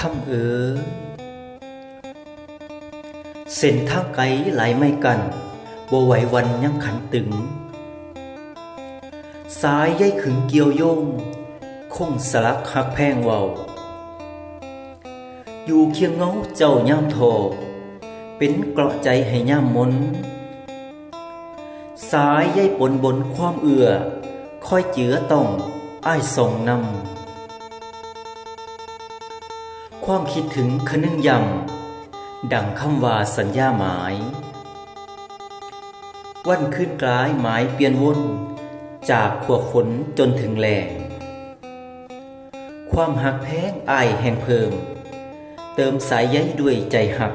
คำเอ๋ยเส้นทางไกลไหลไม่กันบ่ไหววันยังขันตึง สายใยขึงเกี่ยวโยง คงสลักหักแพงเวาอยู่เคียงเงาเจ้าย่ามโทเป็นเกราะใจให้ย่ามมน สายใยปนบนความเอือคอยเจือต้องอ้ายส่งนำ ความคิดถึงคนึงยำดังคำว่าสัญญาหมาย วันขึ้นกลายหมายเปลี่ยนวนจากขวบฝนจนถึงแหลงความหักแพงอายแห่งเพิ่ม เติมสายใยด้วยใจหัก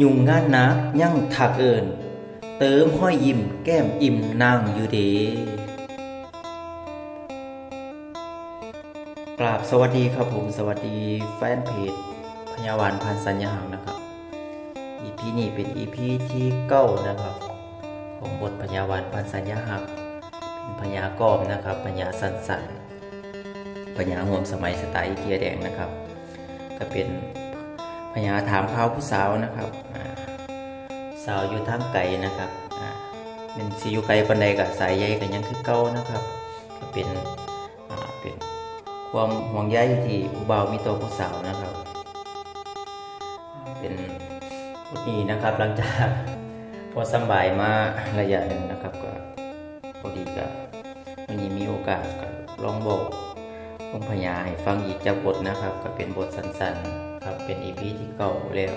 ยุ่งงานนักยั่งถักเอิน เติมห้อยยิ้มแก้มอิ่มนางอยู่เด กราบสวัสดีครับผมสวัสดีแฟนเพจพยาวันพันสัญญาหังนะครับ EP นี้เป็น EP ที่เก้านะครับ ของบทพยาวันพันสัญญาหักเป็นพญากอมนะครับพญาสันสันพญาห่วมสมัยสไตล์เกียแดงนะครับ ก็เป็นพญาถามข่าวผู้สาวนะครับสาวอยู่ทางไกลนะครับเป็นสิอยู่ไกลปันใดกับสายใยกันยังคือเก้านะครับ ก็เป็นเป็น ความห่วงใยที่ผู้บ่าวมีต่อผู้สาวนะครับ เป็นพุทนี้นะครับหลังจากพอสบายมาระยะหนึ่งนะครับก็พอดีก็วันนี้มีโอกาสก็ลองบอกองพญาให้ฟังอีกจากบทนะครับ ก็เป็นบทสั้นๆครับเป็นอีพีที่เก่าแล้ว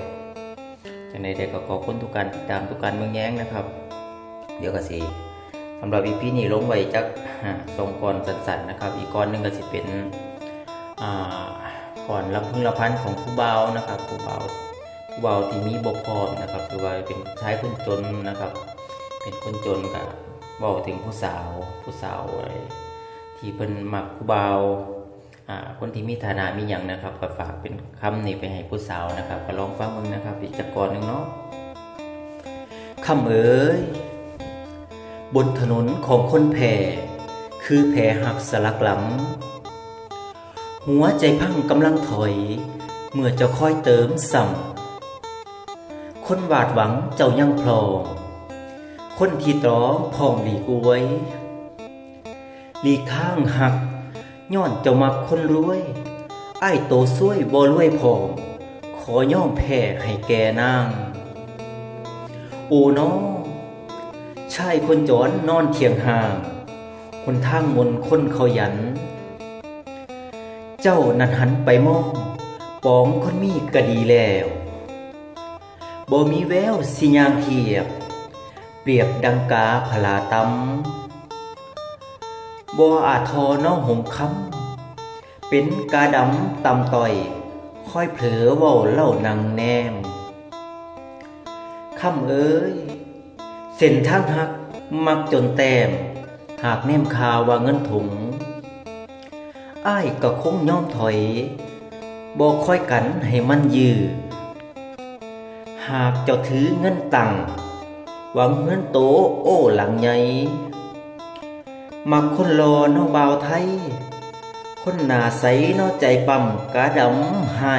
จังใดๆก็ขอบคุณทุกการติดตามทุกการเมืองแย้งนะครับ เดี๋ยวก็สิ สำหรับอีพีนี้ลงไว้จักอ่าทรงก่อนสันๆนะครับ อีกก้อนหนึงก็สิเป็นก่อนลำพึงละพันของผู้เบานะครับผู้เบาผู้เบาที่มีบกพร่องนะครับ คือว่าเป็นชายคนจนนะครับ เป็นคนจนกับบอกถึงผู้สาวผู้สาวที่เพิ่นมักผู้เบาคนที่มีฐานะมีอย่างนะครับก็ฝากเป็นคำนี้ไปให้ผู้สาวนะครับก็ลองฟังมึงนะครับอีกจักก่อนหนึ่งเนาะคำเอ๋ย บนถนนของคนแผ่คือแผ่หักสลักหลัง หัวใจพังกำลังถอย เมื่อจ้าค่อยเติมสั่งคนหวาดหวังเจ้ายังพลองคนที่ตรองพองหลีกอวยหลีกทางหักย้อนเจ้ามักคนรวยไอ้โตซ้วยบ่รวยพองขอย่อมแพ้ให้แกนาง โอ้น้อง ชายคนจรนนอนเทียงห่างคนทางมนคนเขายัน เจ้านั้นหันไปมองปองคนมีก็ดีแล้วบ่มีแววสิยางเทียบ เปรียบดังกาพลาตำบ่อาทอน้องหงคำเป็นกาดำตำต่อย ค่อยเผลอว้าเล่านางแนมคำเอ้ย เส้นทางหักมักจนแต้ม หากแนมข่าว่าเงินถุงอ้ายก็คงย่อมถอยบอกค่อยกันให้มันยือ หากเจ้าถือเงินตังหวังเงินโตโอ้หลังใหญ่มักคนรอนอบาวไทย คนหนาใสนอใจปั๊มกาดำให้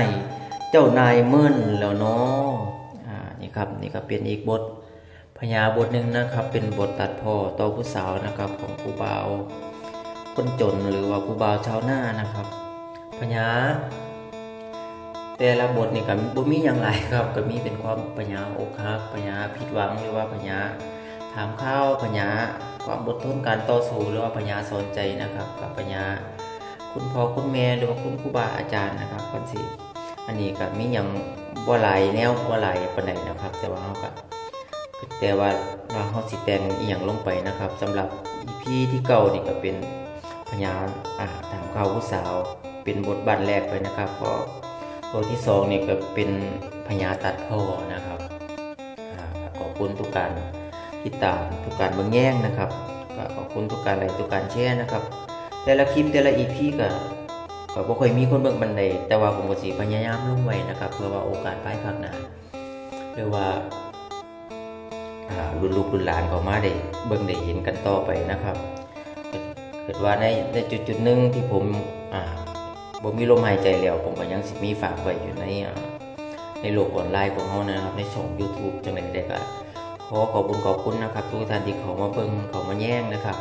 เจ้านายเมินแล้วเนาะอ่านี่ครับนี่ก็เป็นอีกบท พญาบทหนึ่งนะครับ เป็นบทตัดพ่อต่อผู้สาวนะครับ ของผู้บ่าวคนจนหรือว่าผู้บ่าวชาวหน้านะครับพญาแต่ละบทนี่ก็บ่มีอย่างไรครับ ก็มีเป็นความพญาอกหักพญาผิดหวังหรือว่าพญาถามข้าวพญาความอดทนการต่อสู้หรือว่าพญาสนใจนะครับกับพญาคุณพ่อคุณแม่หรือว่าคุณครูบาอาจารย์นะครับคนสิอันนี้ก็มีอย่างบ่หลายแนวบ่หลายปานใดนะครับ แต่ว่าเราก็ แต่ว่าว่าเขาสิแต่งอีหยังลงไปนะครับสำหรับ EP ที่เก่านี่ก็เป็นพญาอ่าถามข่าวผู้สาว เป็นบทบาทแรกไปนะครับเพราะตัวที่สองนี่ก็เป็นพญาตัดพ่อนะครับขอบคุณทุกการติดตามทุกการเบิ่งแย่งนะครับขอบคุณทุกการไลค์ทุกการแชร์นะครับ แต่ละคลิปแต่ละ EP ก็ก็บ่ค่อยมีคนเบิ่งบันไดแต่ว่าผมก็สิพยายามลงไว้นะครับ เพื่อว่าโอกาสภายภาคหน้าหรือว่า รุ่นลูกรุ่นหลานเขามาได้เบิ่งได้เห็นกันต่อไปนะครับเกิดว่าในในจุดจุดหนึ่งที่ผมบ่มีลมหายใจแล้ว ผมก็ยังมีฝากไว้อยู่ในในโลกออนไลน์ของเฮานะครับ ในช่อง YouTube จังได๋ได้ก็ขอขอบคุณขอบคุณนะครับ ทุกท่านที่เขามาเบิ่งเขามาแย่งนะครับ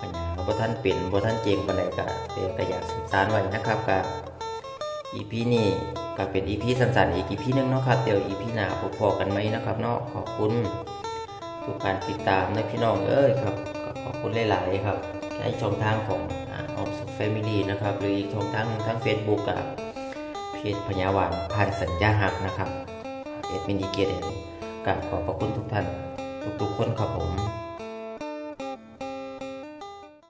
ปัญญาบ่ท่านเป็นบ่ท่านเจงปานใดก็แต่ก็อยากสื่อสารไว้นะครับก็ EP นี้ก็เป็น EP สั้นๆอีก EP หนึงเนาะครับเดี๋ยว EP หน้าพบกันไหมนะครับเนาะขอบคุณ ทุกการติดตามนะพี่น้องเอ้ยครับขอบคุณหลาย ๆ ครับในช่องทางของออมสุขแฟมิลี่นะครับ หรืออีกช่องทางหนึงทางเฟซบุ๊กกับเพจพญาวานพันสัญญาหักนะครับเอ็ดมินดีเกียรติกับขอบพระคุณทุกท่าน ทุก ๆ คนครับผม